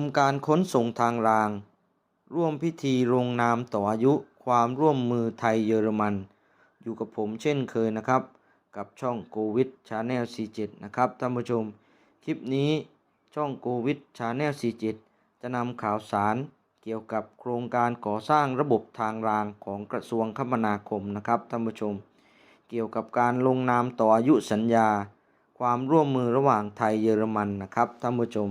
มการขนส่งทางราง ร่วมพิธีลงนามต่ออายุความร่วมมือไทยเยอรมัน อยู่กับผมเช่นเคยนะครับ กับช่องโควิดชาแนล 47 นะครับท่านผู้ชม คลิปนี้ช่องโควิดชาแนล 47 จะนำข่าวสารเกี่ยวกับโครงการก่อสร้างระบบทางรางของกระทรวงคมนาคมนะครับท่านผู้ชม เกี่ยวกับการลงนามต่ออายุสัญญา ความร่วมมือระหว่างไทยเยอรมันนะครับท่านผู้ชม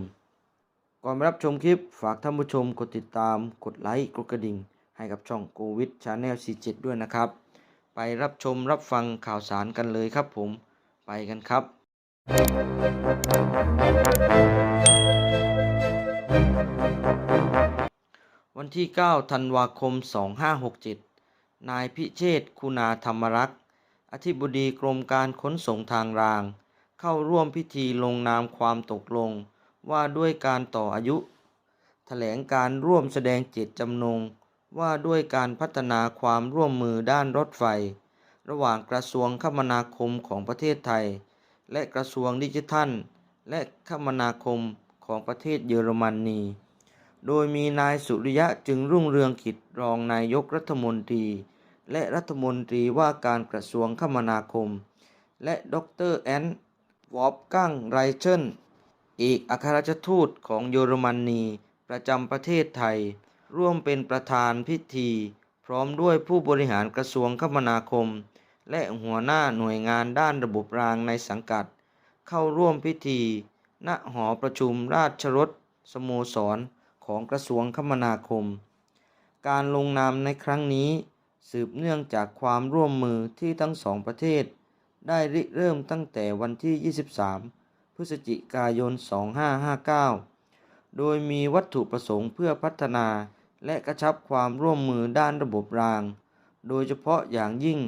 ก่อนไปรับชมคลิปฝากท่านผู้ชมกดติดตามกดไลค์กดกระดิ่ง ให้กับช่องโควิดชาแนล47 ด้วยนะครับ ไปรับชมรับฟังข่าวสารกันเลยครับผมไปกันครับ วันที่ 9 ธันวาคม 2567 นายพิเชษคุณาธรรมรักษ์อธิบดีกรมการขนส่งทางราง เข้าร่วมพิธีลงนามความตกลง ว่าด้วยการต่ออายุ แถลงการร่วมแสดงเจตจำนง ว่าด้วยการพัฒนาความร่วมมือด้านรถไฟ ระหว่างกระทรวงคมนาคมของประเทศไทย และกระทรวงดิจิทัล และคมนาคมของประเทศเยอรมนนี โดยมีนายสุริยะจึงรุ่งเรืองกิจรองนายกรัฐมนตรี และรัฐมนตรีว่าการกระทรวงคมนาคม และดรแอนวอฟกังไรเชน เอกอัครราชทูตของเยอรมนีประจำประเทศไทย ร่วมเป็นประธานพิธี พร้อมด้วยผู้บริหารกระทรวงคมนาคม และหัวหน้าหน่วยงานด้านระบบรางในสังกัด เข้าร่วมพิธี ณหอประชุมราชรถสโมสรของกระทรวงคมนาคม การลงนามในครั้งนี้ สืบเนื่องจากความร่วมมือที่ทั้งสองประเทศ ได้ริเริ่มตั้งแต่วันที่ 23 พฤศจิกายน 2559 โดยมีวัตถุประสงค์เพื่อพัฒนาและกระชับความร่วมมือด้านระบบราง โดยเฉพาะอย่างยิ่ง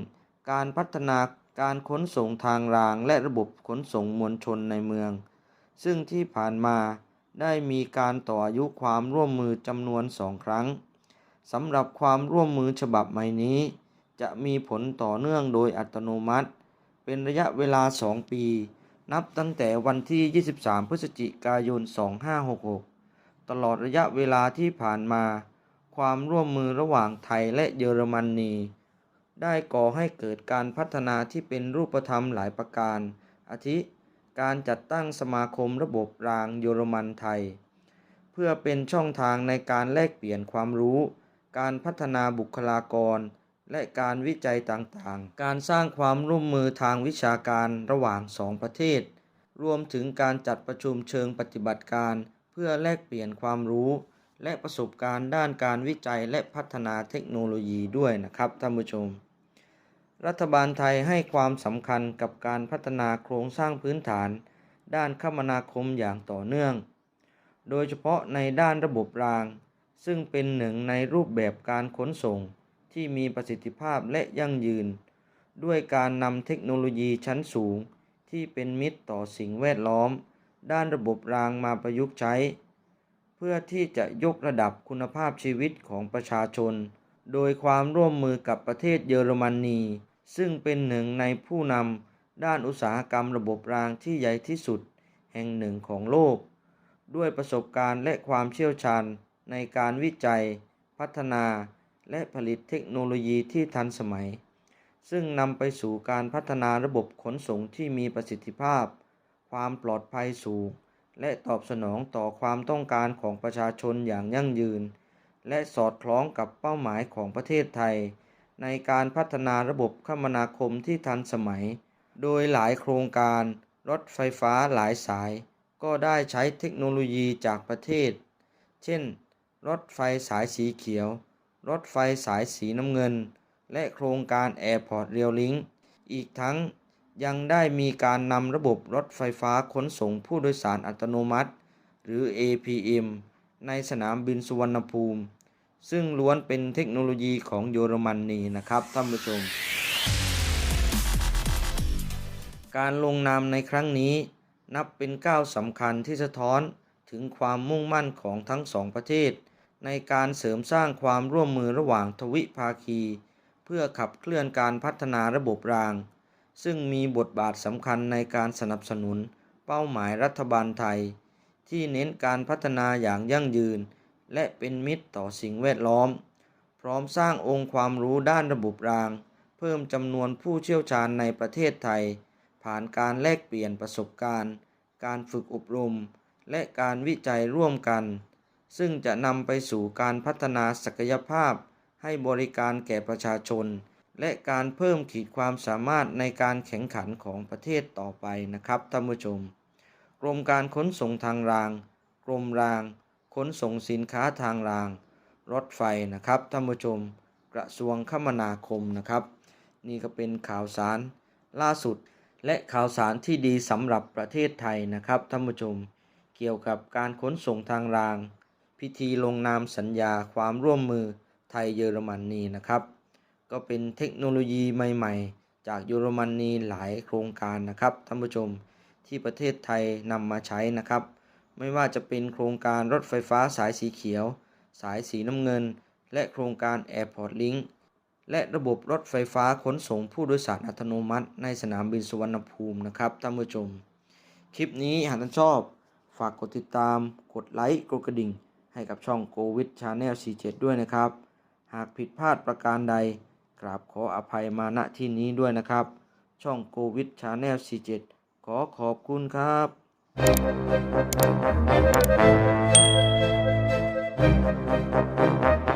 การพัฒนาการขนส่งทางรางและระบบขนส่งมวลชนในเมือง ซึ่งที่ผ่านมาได้มีการต่ออายุความร่วมมือจำนวนสองครั้งสำหรับความร่วมมือฉบับใหม่นี้ จะมีผลต่อเนื่องโดยอัตโนมัติ เป็นระยะเวลา 2 ปี นับตั้งแต่วันที่ 23 พฤศจิกายน 2566 ตลอดระยะเวลาที่ผ่านมา ความร่วมมือระหว่างไทยและเยอรมนี ได้ก่อให้เกิดการพัฒนาที่เป็นรูปธรรมหลายประการ อาทิ การจัดตั้งสมาคมระบบรางเยอรมันไทย เพื่อเป็นช่องทางในการแลกเปลี่ยนความรู้ การพัฒนาบุคลากร และการวิจัยต่างๆ การสร้างความร่วมมือทางวิชาการระหว่างสองประเทศ รวมถึงการจัดประชุมเชิงปฏิบัติการ เพื่อแลกเปลี่ยนความรู้ และประสบการณ์ด้านการวิจัยและพัฒนาเทคโนโลยีด้วยนะครับท่านผู้ชม รัฐบาลไทยให้ความสำคัญกับการพัฒนาโครงสร้างพื้นฐาน ด้านคมนาคมอย่างต่อเนื่อง โดยเฉพาะในด้านระบบราง ซึ่งเป็นหนึ่งในรูปแบบการขนส่ง ที่มีประสิทธิภาพและยั่งยืน ด้วยการนำเทคโนโลยีชั้นสูง ที่เป็นมิตรต่อสิ่งแวดล้อม ด้านระบบรางมาประยุกต์ใช้ เพื่อที่จะยกระดับคุณภาพชีวิตของประชาชน โดยความร่วมมือกับประเทศเยอรมนี ซึ่งเป็นหนึ่งในผู้นำด้านอุตสาหกรรมระบบรางที่ใหญ่ที่สุด แห่งหนึ่งของโลก ด้วยประสบการณ์และความเชี่ยวชาญในการวิจัย พัฒนา และผลิตเทคโนโลยีที่ทันสมัย ซึ่งนำไปสู่การพัฒนาระบบขนส่งที่มีประสิทธิภาพ ความปลอดภัยสูง และตอบสนองต่อความต้องการของประชาชนอย่างยั่งยืน และสอดคล้องกับเป้าหมายของประเทศไทย ในการพัฒนาระบบคมนาคมที่ทันสมัย โดยหลายโครงการรถไฟฟ้าหลายสาย ก็ได้ใช้เทคโนโลยีจากประเทศ เช่น รถไฟสายสีเขียว รถไฟสายสีน้ำเงิน และโครงการ Airport Rail Link อีกทั้งยังได้มีการนำระบบรถไฟฟ้าขนส่งผู้โดยสารอัตโนมัติ หรือ APM ในสนามบินสุวรรณภูมิ ซึ่งล้วนเป็นเทคโนโลยีของเยอรมนีนะครับท่านผู้ชม การลงนามในครั้งนี้ นับเป็นก้าวสำคัญที่สะท้อนถึงความมุ่งมั่นของทั้งสองประเทศ ในการเสริมสร้างความร่วมมือระหว่างทวิภาคี เพื่อขับเคลื่อนการพัฒนาระบบราง ซึ่งมีบทบาทสำคัญในการสนับสนุนเป้าหมายรัฐบาลไทย ที่เน้นการพัฒนาอย่างยั่งยืน และเป็นมิตรต่อสิ่งแวดล้อม พร้อมสร้างองค์ความรู้ด้านระบบราง เพิ่มจำนวนผู้เชี่ยวชาญในประเทศไทย ผ่านการแลกเปลี่ยนประสบการณ์ การฝึกอบรม และการวิจัยร่วมกัน ซึ่งจะนำไปสู่การพัฒนาศักยภาพ ให้บริการแก่ประชาชน และการเพิ่มขีดความสามารถในการแข่งขันของประเทศต่อไปนะครับท่านผู้ชม กรมการขนส่งทางราง กรมราง ขนส่งสินค้าทางราง รถไฟนะครับท่านผู้ชม กระทรวงคมนาคมนะครับ นี่ก็เป็นข่าวสารล่าสุดและข่าวสารที่ดีสำหรับประเทศไทยนะครับท่านผู้ชม เกี่ยวกับการขนส่งทางราง พิธีลงนามสัญญาความร่วมมือไทยเยอรมนนีนะครับ ก็เป็นเทคโนโลยีใหม่ ๆ จากเยอรมนีหลายโครงการนะครับท่านผู้ชมที่ประเทศไทยนำมาใช้นะครับ ไม่ว่าจะเป็นโครงการรถไฟฟ้าสายสีเขียว สายสีน้ำเงิน และโครงการ Airport Link และระบบรถไฟฟ้าขนส่งผู้โดยสารอัตโนมัติในสนามบินสุวรรณภูมินะครับท่านผู้ชม คลิปนี้หากท่านชอบ ฝากกดติดตาม กดไลค์ กดกระดิ่ง ให้กับช่องโควิดชาแนล47 ด้วยนะครับ หากผิดพลาดประการใด กราบขออภัยมาณที่นี้ด้วยนะครับ ช่องโควิดชาแนล47 ขอขอบคุณครับ Thank